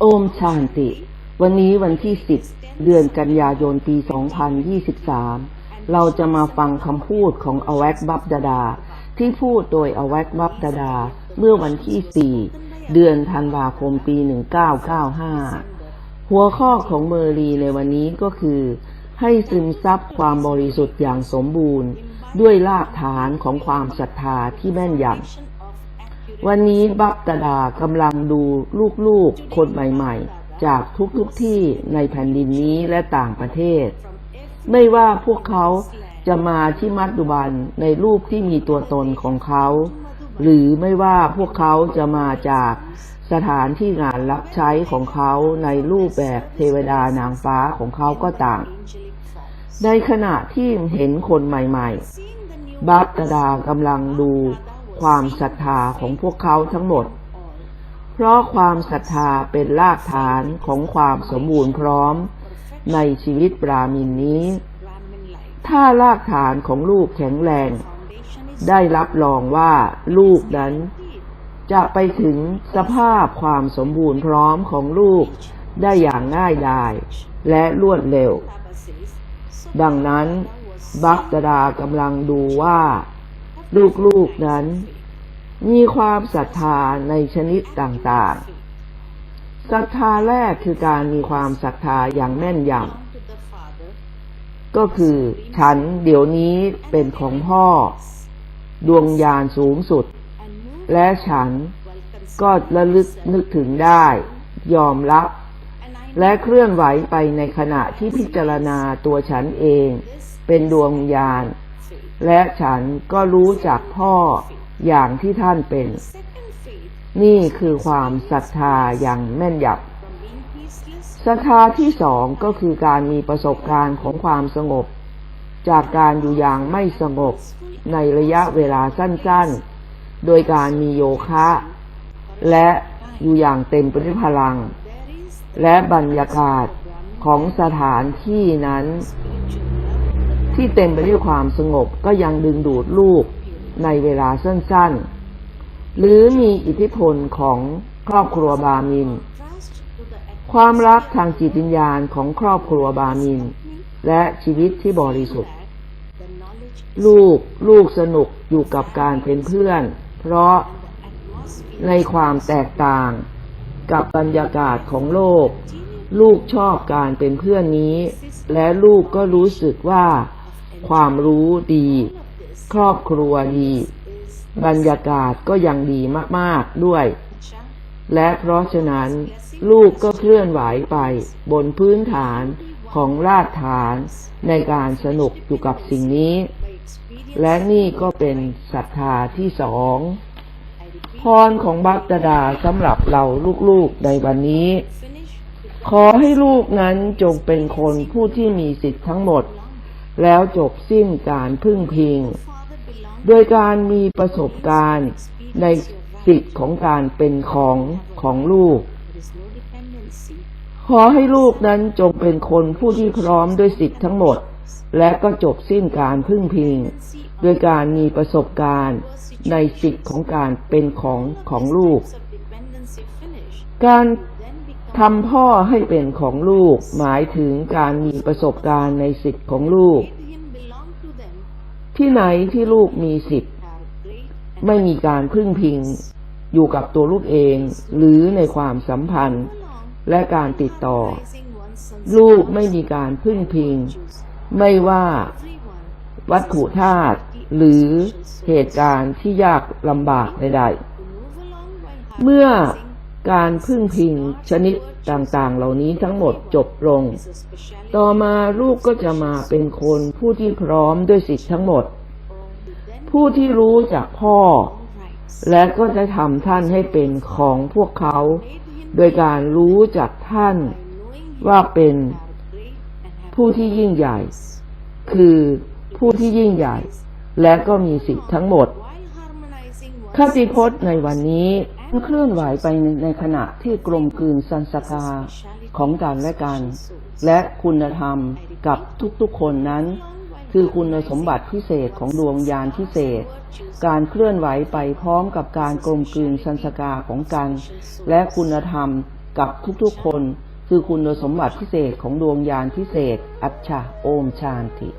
โอมชานติ วันนี้วันที่ 10 เดือนกันยายนปี 2023 เราจะมาฟังคำพูดของอแวกบับดาดา ที่พูดโดยอแวกบับดาดา เมื่อวันที่ 4 เดือนธันวาคมปี 1995 หัวข้อของเมอรีในวันนี้ก็คือ ให้ซึมซับความบริสุทธิ์อย่างสมบูรณ์ ด้วยรากฐานของความศรัทธาที่แม่นยำ วันนี้บับตดากำลังดูลูกๆ คนใหม่ๆ จากทุกๆทที่ในแผ่นดินนี้และต่างประเทศ ไม่ว่าพวกเขาจะมาที่มัดดุบันในรูปที่มีตัวตนของเขา หรือไม่ว่าพวกเขาจะมาจากสถานที่งานรับใช้ของเขาในรูปแบบเทวดานางฟ้าของเขาก็ต่าง ในขณะที่เห็นคนใหม่ๆ บับตดากำลังดู ความศรัทธาของพวกเขาทั้งหมด เพราะความศรัทธาเป็นรากฐานของความสมบูรณ์พร้อมในชีวิตปรามินนี้ ถ้ารากฐานของลูกแข็งแรง ได้รับรองว่าลูกนั้น จะไปถึงสภาพความสมบูรณ์พร้อมของลูกได้อย่างง่ายดายและรวดเร็ว ดังนั้น บักตดากำลังดูว่า ลูกๆนั้น มีความศรัทธาในชนิดต่างๆ ศรัทธาแรกคือการมีความศรัทธาอย่างแม่นยำก็คือ ฉันเดี๋ยวนี้เป็นของพ่อ ดวงญาณสูงสุด และฉันก็ระลึกนึกถึงได้ ยอมรับ และเคลื่อนไหวไปในขณะที่พิจารณาตัวฉันเอง เป็นดวงญาณ และฉันก็รู้จักพ่ออย่างที่ท่านเป็น นี่คือความศรัทธาอย่างแม่นยำศรัทธาที่สองก็คือการมีประสบการณ์ของความสงบ จากการอยู่อย่างไม่สงบในระยะเวลาสั้นๆ โดยการมีโยคะ และอยู่อย่างเต็มปด้วยพลัง และบรรยากาศของสถานที่นั้น ที่เต็มไปด้วยความสงบก็ยังดึงดูดลูกในเวลาสั้นๆ หรือมีอิทธิพลของครอบครัวบามิน ความรักทางจิตวิญญาณของครอบครัวบามิน และชีวิตที่บริสุทธิ์ ลูกลูกสนุกอยู่กับการเป็นเพื่อน เพราะในความแตกต่างกับบรรยากาศของโลก ลูกชอบการเป็นเพื่อนนี้ และลูกก็รู้สึกว่า ความรู้ดี ครอบครัวดี บรรยากาศก็ยังดีมากๆด้วย และเพราะฉะนั้น ลูกก็เคลื่อนไหวไปบนพื้นฐานของรากฐานในการสนุกอยู่กับสิ่งนี้ และนี่ก็เป็นศรัทธาที่สองพรของบักตดาสำหรับเราลูกๆในวันนี้ ขอให้ลูกนั้นจงเป็นคนผู้ที่มีสิทธิ์ทั้งหมด แล้วจบสิ้นการพึ่งพิง โดยการมีประสบการณ์ในสิทธิ์ของการเป็นของของลูก ขอให้ลูกนั้นจงเป็นคนผู้ที่พร้อมด้วยสิทธิ์ทั้งหมด และก็จบสิ้นการพึ่งพิง โดยการมีประสบการณ์ในสิทธิ์ของการเป็นของของลูก การ ทำพ่อให้เป็นของลูก หมายถึงการมีประสบการณ์ในสิทธิ์ของลูก ที่ไหนที่ลูกมีสิทธิ์ ไม่มีการพึ่งพิง อยู่กับตัวลูกเอง หรือในความสัมพันธ์ และการติดต่อ ลูกไม่มีการพึ่งพิง ไม่ว่าวัตถุธาตุหรือเหตุการณ์ที่ยากลำบากใดๆเมื่อ การพึ่งพิงชนิดต่างๆ เหล่านี้ทั้งหมดจบลง ต่อมาลูกก็จะมาเป็นคนผู้ที่พร้อมด้วยสิทธิ์ทั้งหมด ผู้ที่รู้จากพ่อ และก็จะทำท่านให้เป็นของพวกเขา โดยการรู้จากท่านว่าเป็นผู้ที่ยิ่งใหญ่ คือผู้ที่ยิ่งใหญ่ และก็มีสิทธิ์ทั้งหมดคติพจน์ในวันนี้ เคลื่อนไหวไปในขณะที่กลมกลืนสันสกาของกันและกัน และคุณธรรมกับทุกๆคนนั้น คือคุณสมบัติพิเศษของดวงยานพิเศษ การเคลื่อนไหวไปพร้อมกับการกลมกลืนสันสกาของกัน และคุณธรรมกับทุกๆคน คือคุณสมบัติพิเศษของดวงญาณพิเศษ อัจฉาโอมชานติ